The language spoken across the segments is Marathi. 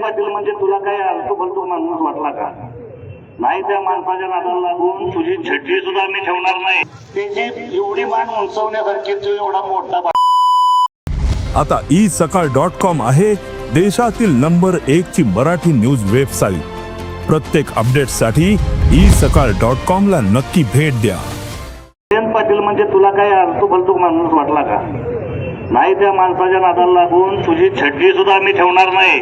पाटील म्हणजे तुला काय आलतो बोलतो माणूस वाटला का? नाही त्या माणसाच्या नादाला लागून तुझी छड्डी सुद्धा मी ठेवणार नाही. त्याची एवढी मान उंचवण्यासारखी तू एवढा मोठा आता ई सकाळ डॉट कॉम आहे देशातील नंबर एक ची मराठी न्यूज वेबसाईट. प्रत्येक अपडेटसाठी ई सकाळ डॉट कॉम ला नक्की भेट द्या. जयंत पाटील म्हणजे तुला काय आलतो बोलतो माणूस वाटला का? नाही त्या माणसाच्या नादाला लागून तुझी छड्डी सुद्धा मी ठेवणार नाही.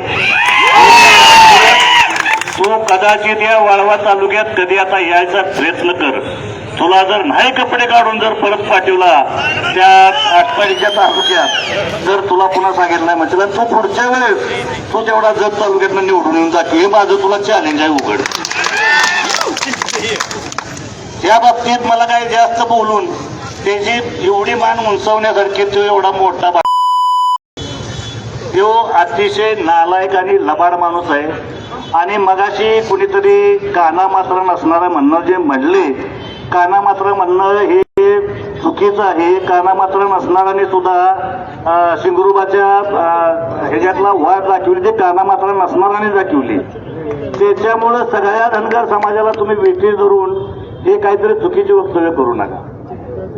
तू कदाचित या वाळवा तालुक्यात कधी आता यायचा प्रयत्न कर. तुला जर नाही कपडे काढून जर परत पाठवला त्या आटपाडीच्या तालुक्यात जर तुला पुन्हा सांगितलं नाही म्हणजे तू पुढच्या वेळेस तू तेवढा जत तालुक्यात निवडून येऊन जा हे माझं तुला चॅलेंज आहे उघड. त्या बाबतीत मला काही जास्त बोलून त्याची एवढी मान उंचावण्यासारखी तो एवढा मोठा बा- तो अतिशय नालायक आणि लबाड माणूस आहे. आणि मगाशी कुणीतरी काना मात्र नसणारं म्हणणं जे म्हणले काना मात्र म्हणणं हे चुकीचं आहे. काना मात्र नसणाराने सुद्धा अं, ह्याच्यातला वाद दाखवली ते काना मात्र नसणाराने दाखवली. त्याच्यामुळं सगळ्या धनगर समाजाला तुम्ही वेठी धरून हे काहीतरी चुकीचे वक्तव्य करू नका.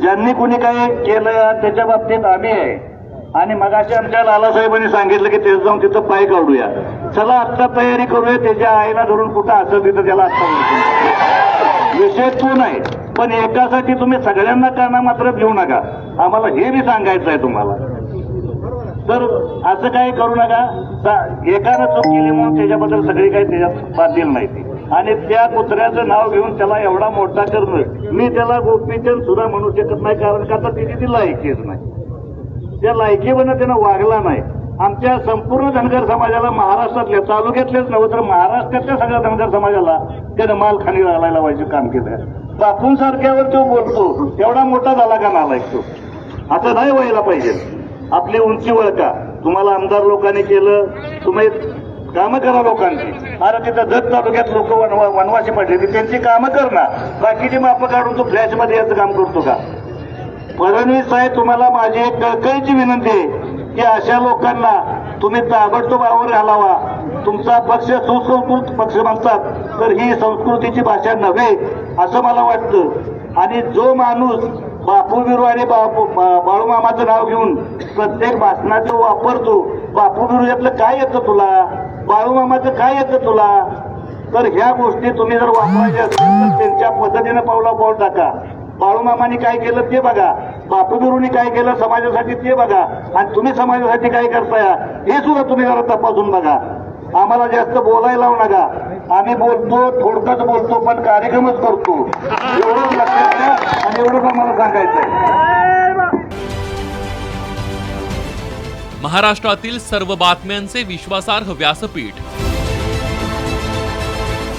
ज्यांनी कुणी काही केलं त्याच्या बाबतीत आम्ही आहे. आणि मगाशी आमच्या लालासाहेबांनी सांगितलं की तेच जाऊन तिथं पाय काढूया. चला आत्ता तयारी करूया त्याच्या आईला धरून कुठं असेल तिथं त्याला आत्ता विषय तो नाही पण एकासाठी तुम्ही सगळ्यांना काना मात्र घेऊ नका. आम्हाला हे बी सांगायचं आहे तुम्हाला. तर असं काही करू नका. एकानं चूक केली म्हणून त्याच्याबद्दल सगळी काही त्याच्यात बांधील नाही ती आणि त्या कुत्र्याचं नाव घेऊन त्याला एवढा मोठा करणं मी त्याला गोपीचंद सुद्धा म्हणू शकत नाही कारण का आता तिची ती लायकीच नाही. त्या लायकीवनं त्यानं वागला नाही आमच्या संपूर्ण धनगर समाजाला महाराष्ट्रातल्या तालुक्यातलेच नव्हे तर महाराष्ट्रातल्या सगळ्या धनगर समाजाला त्यानं मालखानी घालायला पाहिजे काम केलं बापूंसारख्यावर तो बोलतो एवढा मोठा झाला का नालायक तो? आता नाही व्हायला पाहिजे. आपली उंची वळका. तुम्हाला आमदार लोकांनी केलं तुम्ही कामं करा लोकांची. अरे तिथं जत तालुक्यात लोक वनवा पडले ती त्यांची कामं कर ना. बाकीची मापं काढून तू फ्लॅशमध्ये याचं काम करतो का? फडणवीस साहेब तुम्हाला माझी एक कळकळीची विनंती आहे की अशा लोकांना तुम्ही ताबडतोब आवर घालावा. तुमचा पक्ष सुसंस्कृत पक्ष म्हणतात तर ही संस्कृतीची भाषा नव्हे असं मला वाटतं. आणि जो माणूस बापू बिरू आणि बापू बाळूमामाचं नाव घेऊन प्रत्येक भाषणाचं वापरतो बापू बिरू यातलं काय येतं तुला? बाळूमामाचं काय येतं तुला? तर ह्या गोष्टी तुम्ही जर वापरायच्या असतील तर त्यांच्या पद्धतीनं पावला पाऊल टाका. बाळूमामाने काय केलं ते बघा. बापू काय केलं समाजासाठी ते बघा. आणि तुम्ही समाजासाठी काय करताय? हे सुद्धा तुम्ही जरा तपासून बघा. आम्हाला जास्त बोलायला लावू नका. आम्ही बोलतो थोडकंच बोलतो पण कार्यक्रमच करतो. एवढंच लक्षात घ्या आणि एवढंच आम्हाला सांगायचंय. महाराष्ट्रातील सर्व बातम्यांचे विश्वासार्ह व्यासपीठ.